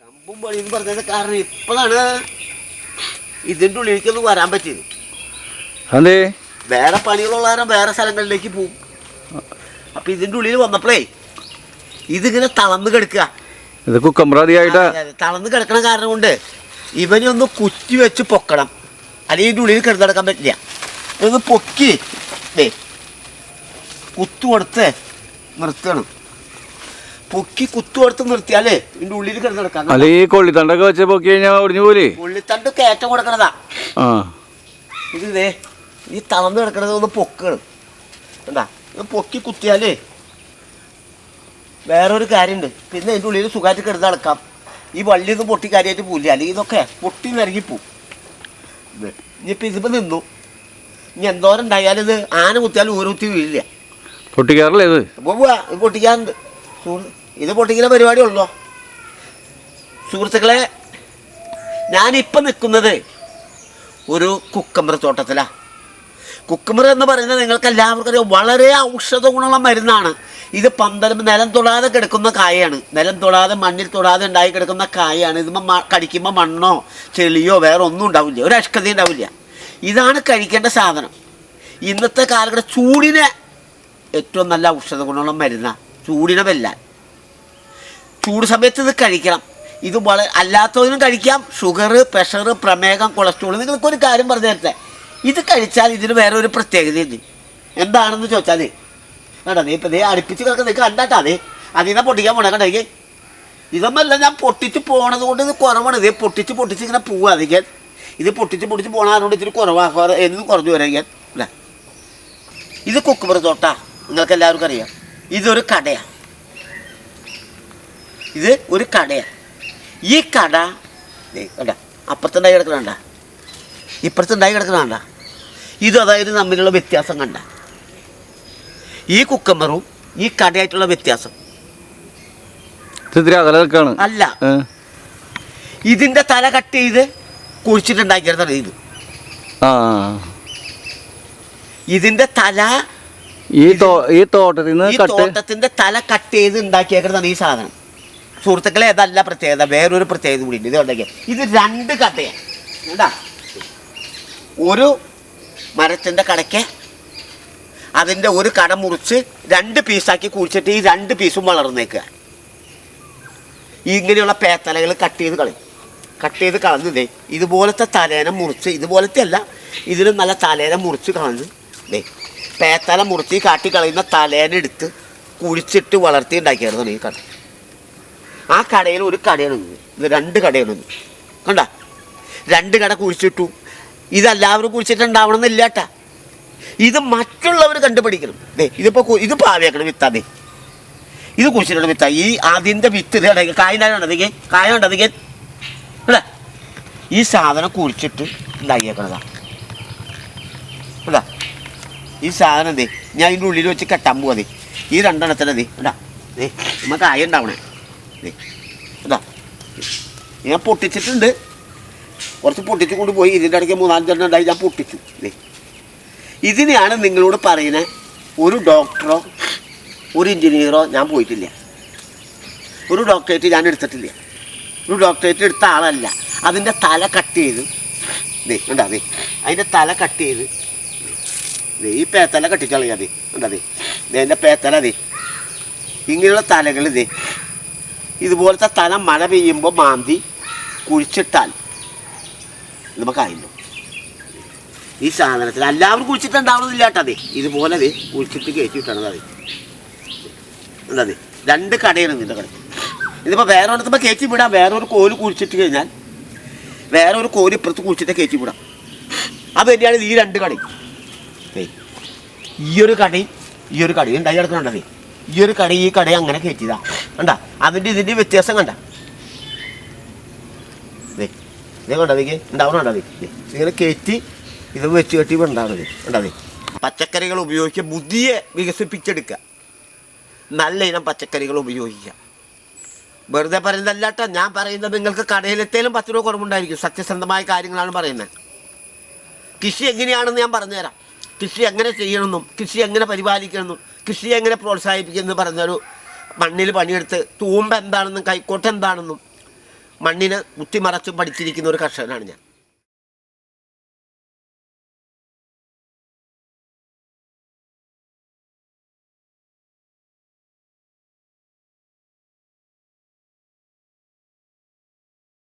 കമ്പും പണിയും പറഞ്ഞത് കാരണം ഇപ്പോഴാണ് ഇതിന്റെ ഉള്ളിലേക്കൊന്ന് വരാൻ പറ്റിയത്. അതെ വേറെ പണികളുള്ള കാരണം വേറെ സ്ഥലങ്ങളിലേക്ക് പോവും. അപ്പൊ ഇതിന്റെ ഉള്ളിൽ വന്നപ്പോഴേ ഇതിങ്ങനെ തളർന്ന് കിടക്കുക. ഇത് കുക്കമ്പ്രാതിയായിട്ട്. തളർന്ന് കിടക്കണ കാരണം കൊണ്ട് ഇവനെ ഒന്ന് കുറ്റി വെച്ച് പൊക്കണം. അല്ലെങ്കിൽ ഇതിന്റെ ഉള്ളിൽ കിടന്നെടുക്കാൻ പറ്റില്ല. ഇതൊന്ന് പൊക്കി കുത്തു കൊടുത്ത് നിർത്തണം. പൊക്കി കുത്തു കൊടുത്ത് നിർത്തിയാലേ ഇതിന്റെ ഉള്ളിൽ കിടന്നിടക്കാം. അല്ല ഈ കൊള്ളിത്തണ്ടൊക്കെ വെച്ച് പൊക്കി കഴിഞ്ഞാൽ ഒടിഞ്ഞു പോലെ ഉള്ളിത്തണ്ട് കയറ്റം കൊടുക്കണതാ. ആ. ഇത് ഇതേ ഈ തളർന്ന് കിടക്കണത് ഒന്ന് പൊക്കണം എന്താ ഇത് പൊക്കി കുത്തിയാലേ വേറൊരു കാര്യമുണ്ട് പിന്നെ അതിന്റെ ഉള്ളിൽ സുഖമായിട്ട് കിടന്ന് നടക്കാം. ഈ വള്ളി ഒന്നും പൊട്ടി കാര്യമായിട്ട് പോവില്ല. അല്ലെങ്കിൽ ഇതൊക്കെ പൊട്ടി നിറങ്ങി പോവും. ഇത് ഇനിയിപ്പോൾ ഇതിപ്പോൾ നിന്നു. ഇനി എന്തോരം ഉണ്ടായാലും ഇത് ആന കുത്തിയാലും ഓരോ കുത്തി വീഴില്ല. പൊട്ടിക്കാറില്ല ഇത്? പൊട്ടിക്കാറുണ്ട്. സുഹൃ- ഇത് പൊട്ടിക്കുന്ന പരിപാടി ഉള്ളോ സുഹൃത്തുക്കളെ ഞാനിപ്പം നിൽക്കുന്നത് ഒരു കുക്കമ്പർ തോട്ടത്തിലാണ് കുക്കുമ്പർ എന്ന് പറയുന്നത് നിങ്ങൾക്ക് എല്ലാവർക്കും വളരെ ഔഷധ ഗുണമുള്ള മരുന്നാണ്. ഇത് പന്തലും നിലം തൊടാതെ കിടക്കുന്ന കായയാണ്. നിലം തൊടാതെ മണ്ണിൽ തൊടാതെ ഉണ്ടായി കിടക്കുന്ന കായയാണ്. ഇത് കടിക്കുമ്പോൾ മണ്ണോ ചെളിയോ വേറെ ഒന്നും ഉണ്ടാവില്ല. ഒരു അഷ്കത ഉണ്ടാവില്ല. ഇതാണ് കഴിക്കേണ്ട സാധനം. ഇന്നത്തെ കാലഘട്ടം ചൂടിനെ ഏറ്റവും നല്ല ഔഷധ ഗുണമുള്ള മരുന്നാണ് ചൂടിനെ വെല്ലാൻ. ചൂട് സമയത്ത് ഇത് കഴിക്കണം. ഇത് വളരെ അല്ലാത്തതിനും കഴിക്കാം. ഷുഗർ പ്രഷർ പ്രമേഹം കൊളസ്ട്രോൾ നിങ്ങൾക്ക് ഒരു കാര്യം പറഞ്ഞു തരട്ടെ. ഇത് കഴിച്ചാൽ ഇതിന് വേറെ ഒരു പ്രത്യേകതയുണ്ട്. എന്താണെന്ന് ചോദിച്ചാൽ കേട്ടോ നീ ഇപ്പം നീ അടുപ്പിച്ച് കിടക്കുന്ന നിങ്ങൾക്ക് കണ്ടാട്ടാ നീ അതിൽ നിന്ന് പൊട്ടിക്കാൻ പോണേ കണ്ടെങ്കിൽ ഇതൊന്നുമല്ല ഞാൻ പൊട്ടിച്ച് പോണത് കൊണ്ട് ഇത് കുറവാണ്. ഇത് പൊട്ടിച്ച് പൊട്ടിച്ച് ഇങ്ങനെ പോവുക അധികം ഇത് പൊട്ടിച്ച് പൊട്ടിച്ച് പോണതുകൊണ്ട് ഇത്തിരി കുറവാ എന്നും കുറഞ്ഞു വരാൻ അല്ലേ? ഇത് കുക്കുമ്പർ തോട്ടാ. നിങ്ങൾക്ക് എല്ലാവർക്കും അറിയാം. ഇതൊരു കടയാണ് ഇത് ഒരു കടയാണ് ഈ കട കണ്ട അപ്പുറത്തുണ്ടായി കിടക്കണണ്ട ഇപ്പുറത്തുണ്ടായി കിടക്കണണ്ട ഇത് അതായത് തമ്മിലുള്ള വ്യത്യാസം കണ്ട. ഈ കുക്കമ്പറും ഈ കടയായിട്ടുള്ള വ്യത്യാസം. അല്ല. ഇതിന്റെ തല കട്ട് ചെയ്ത് കുഴിച്ചിട്ടുണ്ടാക്കിയതാണ് ഇത്. ഇതിന്റെ തല ഈ തോട്ടത്തിന്റെ തല കട്ട് ചെയ്ത് ഉണ്ടാക്കിയേക്കുന്നതാണ് ഈ സാധനം. സുഹൃത്തുക്കളെ അതല്ല പ്രത്യേകത. വേറൊരു പ്രത്യേകത കൂടി ഉണ്ട്. ഇത് ഉണ്ടാക്കിയ ഇത് രണ്ട് കഥയാണ്. കേട്ടാ ഒരു മരത്തിന്റെ കടയ്ക്ക് അതിന്റെ ഒരു കട മുറിച്ച് രണ്ട് പീസാക്കി കുഴിച്ചിട്ട് ഈ രണ്ട് പീസും വളർന്നേക്കുക. ഇങ്ങനെയുള്ള പേത്തലകൾ കട്ട് ചെയ്ത് കളയും. കട്ട് ചെയ്ത് കളഞ്ഞതേ ഇതുപോലത്തെ തലേന മുറിച്ച് ഇതുപോലത്തെ അല്ല ഇതിന് നല്ല തലേന മുറിച്ച് കളഞ്ഞ് ദേ പേത്തല മുറിച്ച് കാട്ടി കളയുന്ന തലേന എടുത്ത് കുഴിച്ചിട്ട് വളർത്തി ഉണ്ടാക്കിയായിരുന്നു ഈ കട ആ കടയിൽ ഒരു കടയാണ് രണ്ട് കടയാണ് കണ്ട? രണ്ട് കട കുഴിച്ചിട്ടു. ഇതെല്ലാവരും കുഴിച്ചിട്ടുണ്ടാവണം എന്നില്ല ഇത് മറ്റുള്ളവർ കണ്ടുപിടിക്കണം. ദേ ഇതിപ്പോൾ കു- ഇത് പാവയാക്കണം വിത്താ ദേ. ഇത് കുഴിച്ചിട്ടുണ്ട് വിത്താ. ഈ അതിന്റെ വിത്ത് ഇത് ഇടയ്ക്ക് കായുണ്ടാകണ്ടതിക്ക് കായ അല്ലേ ഈ സാധനം കുഴിച്ചിട്ട് ഉണ്ടാക്കിയേക്കണതാ അതാ ഈ സാധനം ദേ ഞാൻ ഇതിന്റെ ഉള്ളിൽ വെച്ച് കെട്ടാൻ പോവാ ദേ. ഈ രണ്ടെണ്ണത്തിനതേ ഇടാ ദേ നമുക്ക് കായ ഉണ്ടാവണേ. ഇതാ. ഞാൻ പൊട്ടിച്ചിട്ടുണ്ട്. കുറച്ച് പൊട്ടിച്ചു കൊണ്ട് പോയി. ഇതിന്റെ ഇടയ്ക്ക് മൂന്നാലഞ്ചെണ്ണം ഉണ്ടായി. ഞാൻ പൊട്ടിച്ചു. ഇതിനെയാണ് നിങ്ങളോട് പറയുന്നത് ഒരു ഡോക്ടറോ ഒരു എഞ്ചിനീയറോ ഞാൻ പോയിട്ടില്ല. ഒരു ഡോക്ടറേറ്റ് ഞാൻ എടുത്തിട്ടില്ല. ഒരു ഡോക്ടറേറ്റ് എടുത്ത ആളല്ല. അതിന്റെ തല കട്ട് ചെയ്ത്. ദേ ഉണ്ടാ ദേ. അതിന്റെ തല കട്ട് ചെയ്ത്. ദേ ഈ പേത്തല കട്ടിക്കളയാ ദേ ഉണ്ടാ ദേ. ദേ എന്റെ പേത്തല ദേ. ഇങ്ങനെയുള്ള തലകൾ ദേ. ഇതുപോലത്തെ തല മഴ പെയ്യുമ്പോൾ മാന്തി കുഴിച്ചിട്ടാൽ. നമുക്കായില്ലോ ഈ സാധനത്തിൽ എല്ലാവരും കുഴിച്ചിട്ടുണ്ടാവണമെന്നില്ല കേട്ടോ അതെ. ഇതുപോലെ അതെ കുഴിച്ചിട്ട് കയറ്റിയിട്ടാണ് അതെ. അതെ? രണ്ട് കടയാണ് ഇതിന്റെ കട ഇതിപ്പോൾ വേറെ ഒരിടത്തുമ്പോൾ കയറ്റി വിടാം. വേറെ ഒരു കോൽ കുഴിച്ചിട്ട് കഴിഞ്ഞാൽ വേറെ ഒരു കോൽ ഇപ്പുറത്ത് കുഴിച്ചിട്ട് കയറ്റി വിടാം. അത് തന്നെയാണ് ഈ രണ്ട് കടയും. ഈ ഒരു കടയും ഈ ഒരു കടയും ഉണ്ടായി കിടക്കണുണ്ടതേ ഈ ഒരു കട ഈ കടയും അങ്ങനെ കയറ്റിയതാ. കണ്ട? അതിന്റെ ഇതിന്റെ വ്യത്യാസം കണ്ട. ഇതേ ഉണ്ടാവണുണ്ടതേ ഇങ്ങനെ കയറ്റി ഇത് വെച്ച് കെട്ടി ഉണ്ടാവുന്നത് ഉണ്ടാവേ പച്ചക്കറികൾ ഉപയോഗിക്കുക ബുദ്ധിയെ വികസിപ്പിച്ചെടുക്കുക. നല്ല ഇനം പച്ചക്കറികൾ ഉപയോഗിക്കുക. വെറുതെ പറയുന്നതല്ലാട്ടോ ഞാൻ പറയുന്നത് നിങ്ങൾക്ക് കടയിലെത്തേലും പത്ത് രൂപ കുറവുണ്ടായിരിക്കും. സത്യസന്ധമായ കാര്യങ്ങളാണ് പറയുന്നത്. കൃഷി എങ്ങനെയാണെന്ന് ഞാൻ പറഞ്ഞുതരാം. കൃഷി എങ്ങനെ ചെയ്യണമെന്നും കൃഷി എങ്ങനെ പരിപാലിക്കണമെന്നും കൃഷി എങ്ങനെ പ്രോത്സാഹിപ്പിക്കുമെന്ന് പറഞ്ഞൊരു മണ്ണിൽ പണിയെടുത്ത് തൂമ്പ എന്താണെന്നും കൈക്കോട്ട് എന്താണെന്നും മണ്ണിനെ കുത്തിമറച്ചും പഠിച്ചിരിക്കുന്ന ഒരു കർഷകനാണ് ഞാൻ.